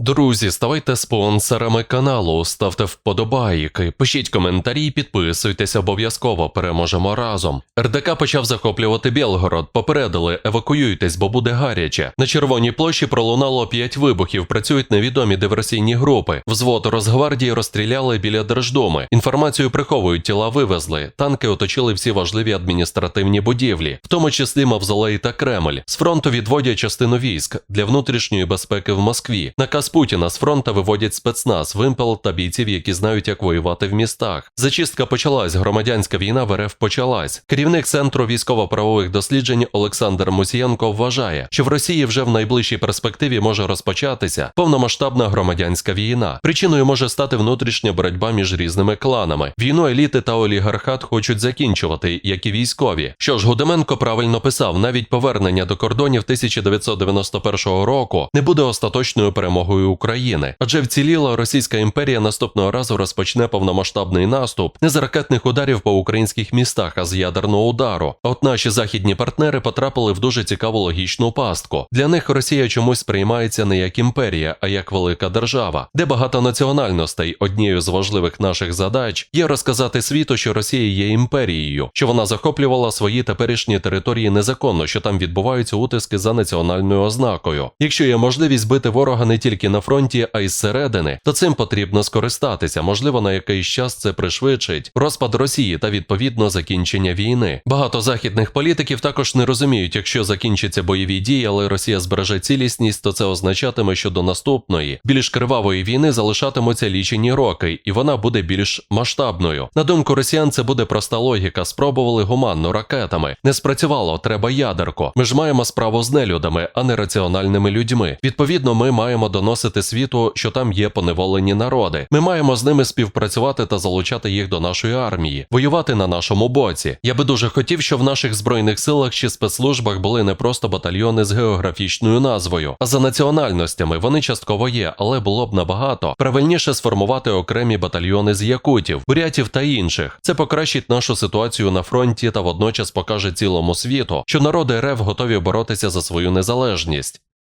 Друзі, ставайте спонсорами каналу, ставте вподобайки, пишіть коментарі, підписуйтесь обов'язково. Переможемо разом. РДК почав захоплювати Білгород. Попередили, евакуюйтесь, бо буде гаряче. На червоній площі пролунало п'ять вибухів. Працюють невідомі диверсійні групи. Взвод Росгвардії розстріляли біля Держдуми. Інформацію приховують, тіла вивезли. Танки оточили всі важливі адміністративні будівлі, в тому числі Мавзолей та Кремль. З фронту відводять частину військ для внутрішньої безпеки в Москві. Наказ Путіна з фронта виводять спецназ, вимпел та бійців, які знають, як воювати в містах. Зачистка почалась. Громадянська війна в РФ почалась. Керівник центру військово-правових досліджень Олександр Мусієнко вважає, що в Росії вже в найближчій перспективі може розпочатися повномасштабна громадянська війна. Причиною може стати внутрішня боротьба між різними кланами. Війну еліти та олігархат хочуть закінчувати, як і військові. Що ж, Гудеменко правильно писав, навіть повернення до кордонів 1991 року не буде остаточною перемогою України, адже вціліла Російська імперія наступного разу розпочне повномасштабний наступ не з ракетних ударів по українських містах, а з ядерного удару. А от наші західні партнери потрапили в дуже цікаву логічну пастку. Для них Росія чомусь сприймається не як імперія, а як велика держава, де багато національностей. Однією з важливих наших задач є розказати світу, що Росія є імперією, що вона захоплювала свої теперішні території незаконно, що там відбуваються утиски за національною ознакою. Якщо є можливість бити ворога не тільки на фронті, а й зсередини, то цим потрібно скористатися. Можливо, на якийсь час це пришвидшить розпад Росії та відповідно закінчення війни. Багато західних політиків також не розуміють, якщо закінчаться бойові дії, але Росія збереже цілісність, то це означатиме, що до наступної більш кривавої війни залишатимуться лічені роки, і вона буде більш масштабною. На думку росіян, це буде проста логіка. Спробували гуманно ракетами. Не спрацювало, треба ядерко. Ми ж маємо справу з нелюдами, а не раціональними людьми. Відповідно, ми маємо доносити світу, що там є поневолені народи. Ми маємо з ними співпрацювати та залучати їх до нашої армії, воювати на нашому боці. Я би дуже хотів, щоб в наших збройних силах чи спецслужбах були не просто батальйони з географічною назвою, а за національностями. Вони частково є, але було б набагато правильніше сформувати окремі батальйони з якутів, бурятів та інших. Це покращить нашу ситуацію на фронті та водночас покаже цілому світу, що народи РФ готові боротися за свою незалежність.